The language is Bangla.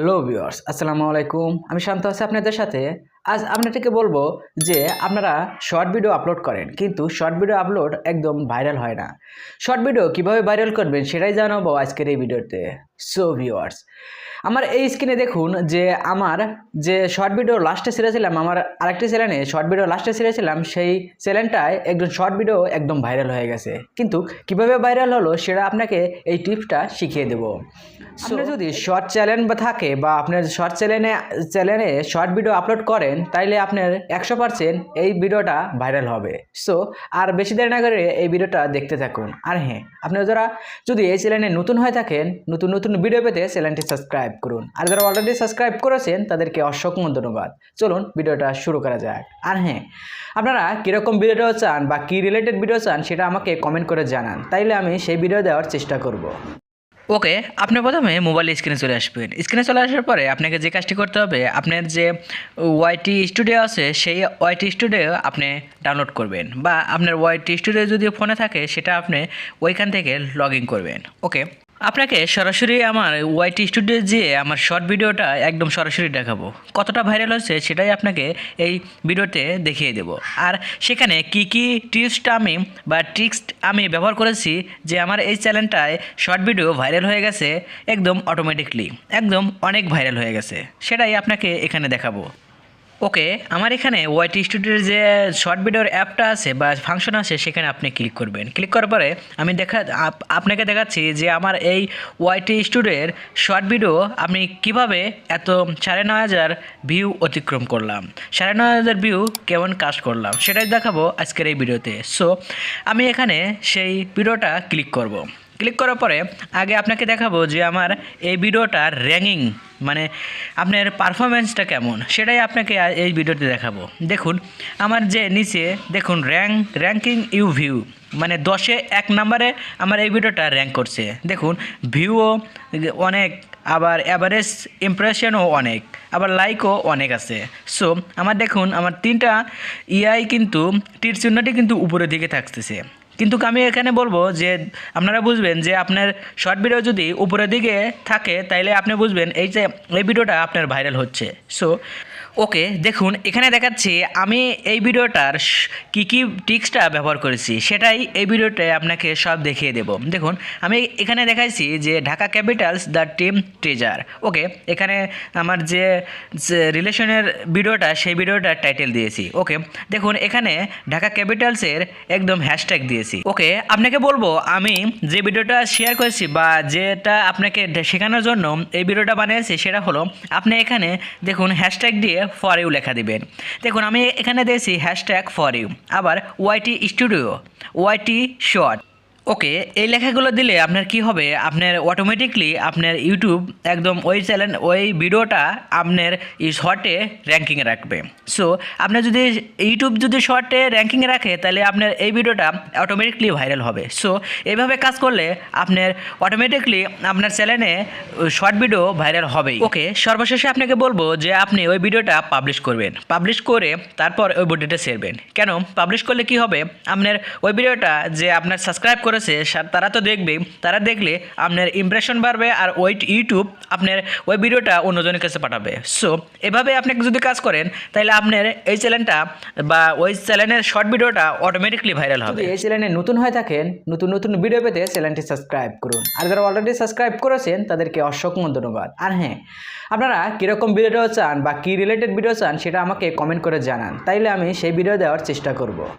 হ্যালো ভিউয়ার্স আসসালামু আলাইকুম। আমি শান্ত আছি আপনাদের সাথে। আজ আপনাদেরকে বলব যে আপনারা শর্ট ভিডিও আপলোড করেন কিন্তু শর্ট ভিডিও আপলোড একদম ভাইরাল হয় না। শর্ট ভিডিও কীভাবে ভাইরাল করবেন সেটাই জানাব আজকের এই ভিডিওতে। সো ভিউয়ার্স আমার এই স্ক্রিনে দেখুন যে আমার যে শর্ট ভিডিও লাস্টে ছেড়েছিলাম আমার আরেকটি চ্যানেলে শর্ট ভিডিও লাস্টে ছেড়েছিলাম সেই চ্যানেলটায় একজন শর্ট ভিডিও একদম ভাইরাল হয়ে গেছে। কিন্তু কীভাবে ভাইরাল হলো সেটা আপনাকে এই টিপসটা শিখিয়ে দেবো। আপনার যদি শর্ট চ্যানেল বা থাকে বা আপনার শর্ট চ্যানেলে চ্যানেলে শর্ট ভিডিও আপলোড করেন, তাইলে আপনার একশো পার্সেন্ট এই ভিডিওটা ভাইরাল হবে। সো আর বেশি দেরি না করে এই ভিডিওটা দেখতে থাকুন। আর হ্যাঁ আপনারা যারা যদি এই চ্যানেলে নতুন হয়ে থাকেন, নতুন নতুন ভিডিও পেতে চ্যানেলটি সাবস্ক্রাইব করুন। আর যারা অলরেডি সাবস্ক্রাইব করেছেন, তাদেরকে অসংখ্য ধন্যবাদ। চলুন, ভিডিওটা শুরু করা যাক। আর হ্যাঁ আপনারা কীরকম ভিডিও চান বা কী রিলেটেড ভিডিও চান, সেটা আমাকে কমেন্ট করে জানান। তাইলে আমি সেই ভিডিও দেওয়ার চেষ্টা করব। ওকে আপনি প্রথমে মোবাইল স্ক্রিনে চলে আসবেন। স্ক্রিনে চলে আসার পরে আপনাকে যে কাজটি করতে হবে, আপনার যে ওয়াইটি স্টুডিও আছে, সেই ওয়াইটি স্টুডিও আপনি ডাউনলোড করবেন বা আপনার ওয়াইটি স্টুডিও যদি ফোনে থাকে, সেটা আপনি ওইখান থেকে লগ ইন করবেন। ওকে আপনাকে সরাসরি আমার ওয়াইটি স্টুডিও যেয়ে আমার শর্ট ভিডিওটা একদম সরাসরি দেখাবো। কতটা ভাইরাল হচ্ছে সেটাই আপনাকে এই ভিডিওতে দেখিয়ে দেব। আর সেখানে কি কি টিপসটা আমি বা ট্রিক্স আমি ব্যবহার করেছি যে আমার এই চ্যানেলটায় শর্ট ভিডিও ভাইরাল হয়ে গেছে, একদম অটোমেটিকলি একদম অনেক ভাইরাল হয়ে গেছে। সেটাই আপনাকে এখানে দেখাবো। ওকে, আমার এখানে ওয়াইটি স্টুডিওর যে শর্ট ভিডিওর অ্যাপটা আছে বা ফাংশন আছে, সেখানে আপনি ক্লিক করবেন। ক্লিক করার পরে আমি দেখা, আপ- আপনাকে দেখাচ্ছি যে আমার এই ওয়াইটি স্টুডিওর শর্ট ভিডিও আমি কীভাবে এত সাড়ে নয় হাজার ভিউ অতিক্রম করলাম। সাড়ে নয় হাজার ভিউ কেমন কাজ করলাম, সেটাই দেখাবো আজকের এই ভিডিওতে সো আমি এখানে সেই ভিডিওটা ক্লিক করব। ক্লিক করার পরে আগে আপনাকে দেখাবো যে আমার এই ভিডিওটার র্যাঙ্কিং মানে আপনার পারফরমেন্সটা কেমন, সেটাই আপনাকে এই ভিডিওতে দেখাবো। দেখুন, আমার যে নিচে, দেখুন র্যাঙ্ক র্যাঙ্কিং ইউ ভিউ মানে দশে এক নম্বরে আমার এই ভিডিওটা র্যাঙ্ক করছে। দেখুন ভিউও অনেক, আবার অ্যাভারেজ ইমপ্রেশনও অনেক, আবার লাইকও অনেক আছে। সো আমার দেখুন, আমার তিনটা ইআই কিন্তু তীর চিহ্নটি কিন্তু উপরের দিকে থাকতেছে। কিন্তু আমি এখানে বলব যে আপনারা বুঝবেন যে আপনার শর্ট ভিডিও যদি উপরের দিকে থাকে, তাইলে আপনি বুঝবেন এই যে, এই ভিডিওটা আপনার ভাইরাল হচ্ছে। সো ওকে, দেখুন, এখানে দেখাচ্ছি, আমি এই ভিডিওটার কী কী টিক্সটা ব্যবহার করেছি, সেটাই এই ভিডিওটায় আপনাকে সব দেখিয়ে দেব। দেখুন, আমি এখানে দেখাইছি যে Dhaka capitals the team treasure okay, এখানে আমার যে রিলেশনের ভিডিওটা, সেই ভিডিওটার টাইটেল দিয়েছি। ওকে, দেখুন, এখানে ঢাকা ক্যাপিটালসের একদম হ্যাশট্যাগ দিয়েছি। ওকে, আপনাকে বলব, আমি যে ভিডিওটা শেয়ার করেছি বা যেটা আপনাকে শেখানোর জন্য এই ভিডিওটা বানিয়েছি, সেটা হলো, আপনি এখানে দেখুন, হ্যাশট্যাগ দিয়ে ফর ইউ লেখা দিবেন। দেখুন, আমি এখানে দিয়েছি হ্যাশট্যাগ ফর ইউ আবার ওয়াইটি স্টুডিও ওয়াইটি শর্ট ওকে এই লেখাগুলো দিলে আপনার কি হবে? আপনার অটোমেটিকলি আপনার ইউটিউব একদম ওই চ্যানেল ওই ভিডিওটা আপনার এই শর্টে র্যাঙ্কিংয়ে রাখবে। সো আপনার যদি ইউটিউব যদি শর্টে র্যাঙ্কিংয়ে রাখে, তাহলে আপনার এই ভিডিওটা অটোমেটিকলি ভাইরাল হবে। সো এইভাবে কাজ করলে আপনার অটোমেটিকলি আপনার চ্যানেলে শর্ট ভিডিও ভাইরাল হবেই। ওকে সর্বশেষে আপনাকে বলব যে আপনি ওই ভিডিওটা পাবলিশ করবেন। পাবলিশ করে তারপর ওই ভিডিওটা ছেড়বেন। কেন? পাবলিশ করলে কি হবে? আপনার ওই ভিডিওটা যে আপনার সাবস্ক্রাইব করেছে তারা তো দেখবে, তারা দেখলে আপনার ইমপ্রেশন বাড়বে আর ওই ইউটিউব আপনার ওই ভিডিওটা অন্যজনের কাছে পাঠাবে। সো এভাবে আপনি যদি কাজ করেন, তাহলে আপনার এই চ্যানেলটা বা ওই চ্যানেলের শর্ট ভিডিওটা অটোমেটিকলি ভাইরাল হবে। এই চ্যানেলে নতুন হয়ে থাকেন, নতুন নতুন ভিডিও পেতে চ্যানেলটি সাবস্ক্রাইব করুন। আর যারা অলরেডি সাবস্ক্রাইব করেছেন, তাদেরকে অসংখ্য ধন্যবাদ। আর হ্যাঁ আপনারা কীরকম ভিডিও চান বা কী রিলেটেড ভিডিও চান, সেটা আমাকে কমেন্ট করে জানান। তাইলে আমি সেই ভিডিও দেওয়ার চেষ্টা করব।